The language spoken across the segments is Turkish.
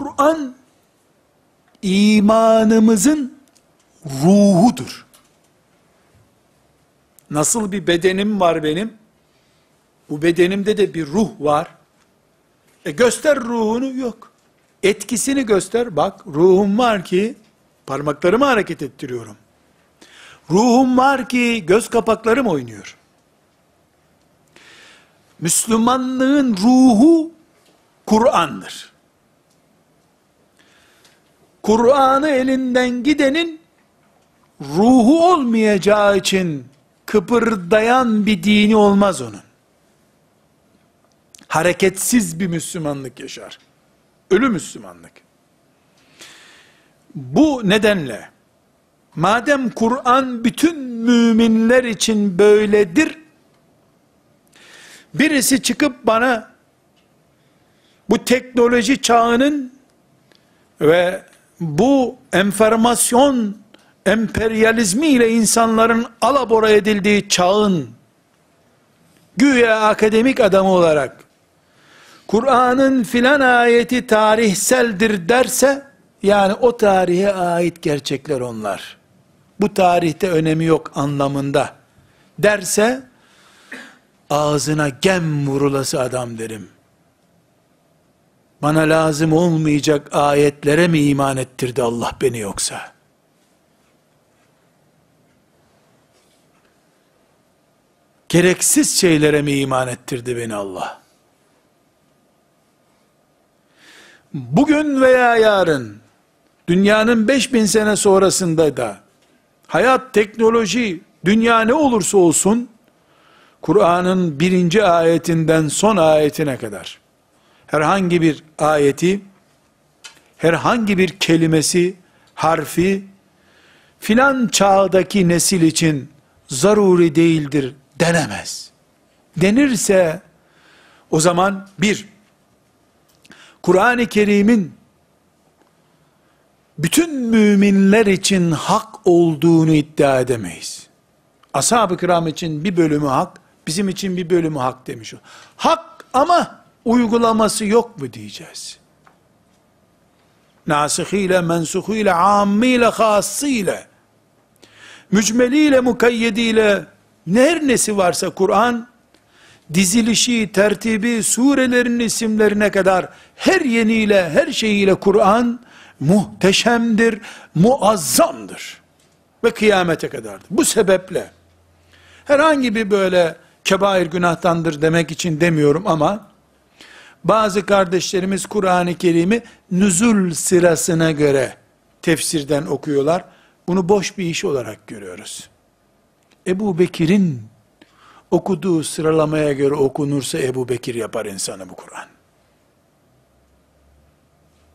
Kur'an imanımızın ruhudur. Nasıl bir bedenim var benim? Bu bedenimde de bir ruh var. E göster ruhunu yok. Etkisini göster. Bak ruhum var ki parmaklarımı hareket ettiriyorum. Ruhum var ki göz kapaklarım oynuyor. Müslümanlığın ruhu Kur'an'dır. Kur'an'ı elinden gidenin ruhu olmayacağı için kıpırdayan bir dini olmaz onun. Hareketsiz bir Müslümanlık yaşar. Ölü Müslümanlık. Bu nedenle madem Kur'an bütün müminler için böyledir, birisi çıkıp bana bu teknoloji çağının ve bu enformasyon emperyalizmi ile insanların alabora edildiği çağın güya akademik adamı olarak Kur'an'ın filan ayeti tarihseldir derse yani o tarihe ait gerçekler onlar. Bu tarihte önemi yok anlamında derse ağzına gem vurulası adam derim. Bana lazım olmayacak ayetlere mi iman ettirdi Allah beni yoksa? Gereksiz şeylere mi iman ettirdi beni Allah? Bugün veya yarın, dünyanın 5000 sene sonrasında da, hayat, teknoloji, dünya ne olursa olsun, Kur'an'ın birinci ayetinden son ayetine kadar, herhangi bir ayeti, herhangi bir kelimesi, harfi, filan çağdaki nesil için zaruri değildir denemez. Denirse, o zaman bir, Kur'an-ı Kerim'in bütün müminler için hak olduğunu iddia edemeyiz. Ashab-ı kiram için bir bölümü hak, bizim için bir bölümü hak demiş o. Hak ama uygulaması yok mu diyeceğiz. Nasihiyle, mensuhiyle, ammiyle, hassıyla, mücmeliyle, mukayyediyle, her nesi varsa Kur'an, dizilişi, tertibi, surelerin isimlerine kadar her yeniyle, her şeyiyle Kur'an muhteşemdir, muazzamdır. Ve kıyamete kadardır. Bu sebeple herhangi bir böyle kebair günahtandır demek için demiyorum ama bazı kardeşlerimiz Kur'an-ı Kerim'i nüzul sırasına göre tefsirden okuyorlar. Bunu boş bir iş olarak görüyoruz. Ebu Bekir'in okuduğu sıralamaya göre okunursa Ebu Bekir yapar insanı bu Kur'an.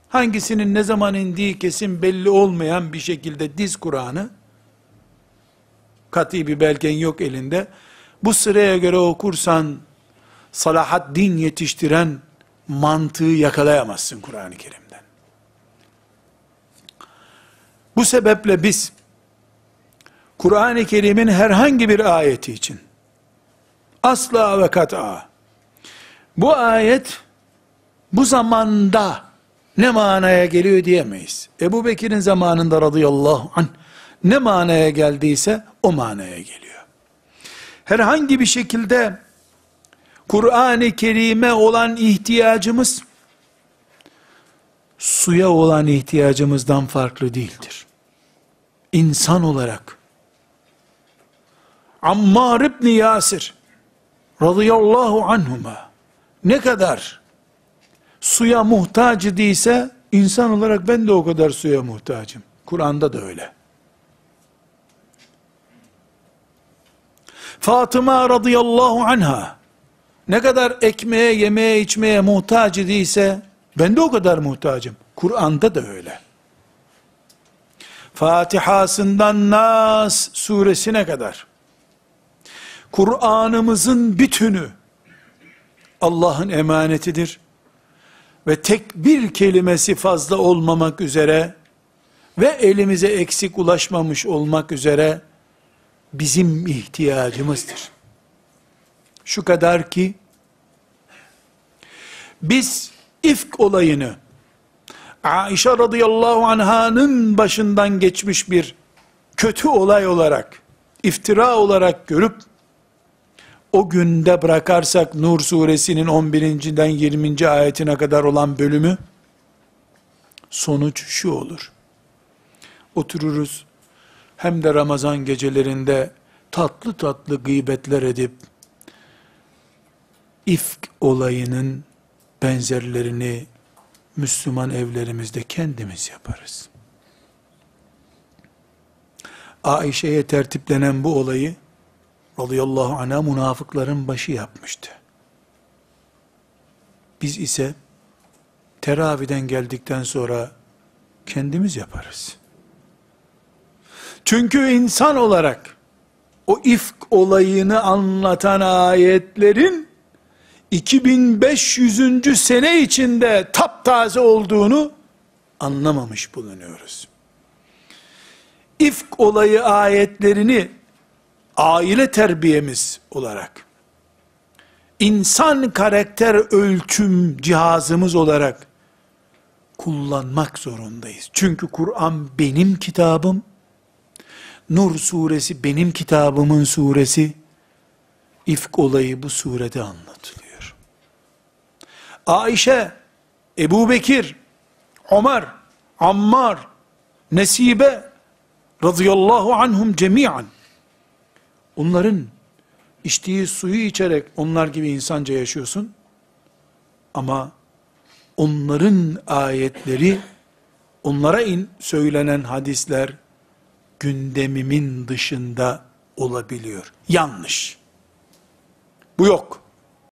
Hangisinin ne zaman indiği kesin belli olmayan bir şekilde diz Kur'an'ı, kat'i bir belgen yok elinde, bu sıraya göre okursan, salahat din yetiştiren mantığı yakalayamazsın Kur'an-ı Kerim'den. Bu sebeple biz, Kur'an-ı Kerim'in herhangi bir ayeti için, asla ve kat'a, bu ayet, bu zamanda, ne manaya geliyor diyemeyiz. Ebu Bekir'in zamanında radıyallahu anh, ne manaya geldiyse, o manaya geliyor. Herhangi bir şekilde, Kur'an-ı Kerim'e olan ihtiyacımız, suya olan ihtiyacımızdan farklı değildir. İnsan olarak, Ammar ibn Yasir radıyallahu anhuma ne kadar suya muhtaç idiyse insan olarak ben de o kadar suya muhtacım. Kur'an'da da öyle. Fatıma radıyallahu anha ne kadar ekmeğe, yemeğe, içmeye muhtaç idiyse ben de o kadar muhtacım. Kur'an'da da öyle. Fatihasından Nas suresine kadar Kur'an'ımızın bütünü Allah'ın emanetidir. Ve tek bir kelimesi fazla olmamak üzere ve elimize eksik ulaşmamış olmak üzere bizim ihtiyacımızdır. Şu kadar ki biz ifk olayını Aişe radıyallahu anhanın başından geçmiş bir kötü olay olarak, iftira olarak görüp, o günde bırakarsak Nur suresinin 11.den 20. ayetine kadar olan bölümü, sonuç şu olur. Otururuz, hem de Ramazan gecelerinde tatlı tatlı gıybetler edip, ifk olayının benzerlerini Müslüman evlerimizde kendimiz yaparız. Aişe'ye tertiplenen bu olayı radıyallahu anh'a münafıkların başı yapmıştı. Biz ise teraviden geldikten sonra kendimiz yaparız. Çünkü insan olarak o ifk olayını anlatan ayetlerin 2500. sene içinde taptaze olduğunu anlamamış bulunuyoruz. İfk olayı ayetlerini aile terbiyemiz olarak, insan karakter ölçüm cihazımız olarak kullanmak zorundayız. Çünkü Kur'an benim kitabım, Nur suresi benim kitabımın suresi, ifk olayı bu surede anlatılıyor. Ayşe, Ebu Bekir, Ömer, Ammar, Nesibe, radıyallahu anhum cemiyen, onların içtiği suyu içerek onlar gibi insanca yaşıyorsun, ama onların ayetleri, onlara in, söylenen hadisler, gündemimin dışında olabiliyor. Yanlış. Bu yok.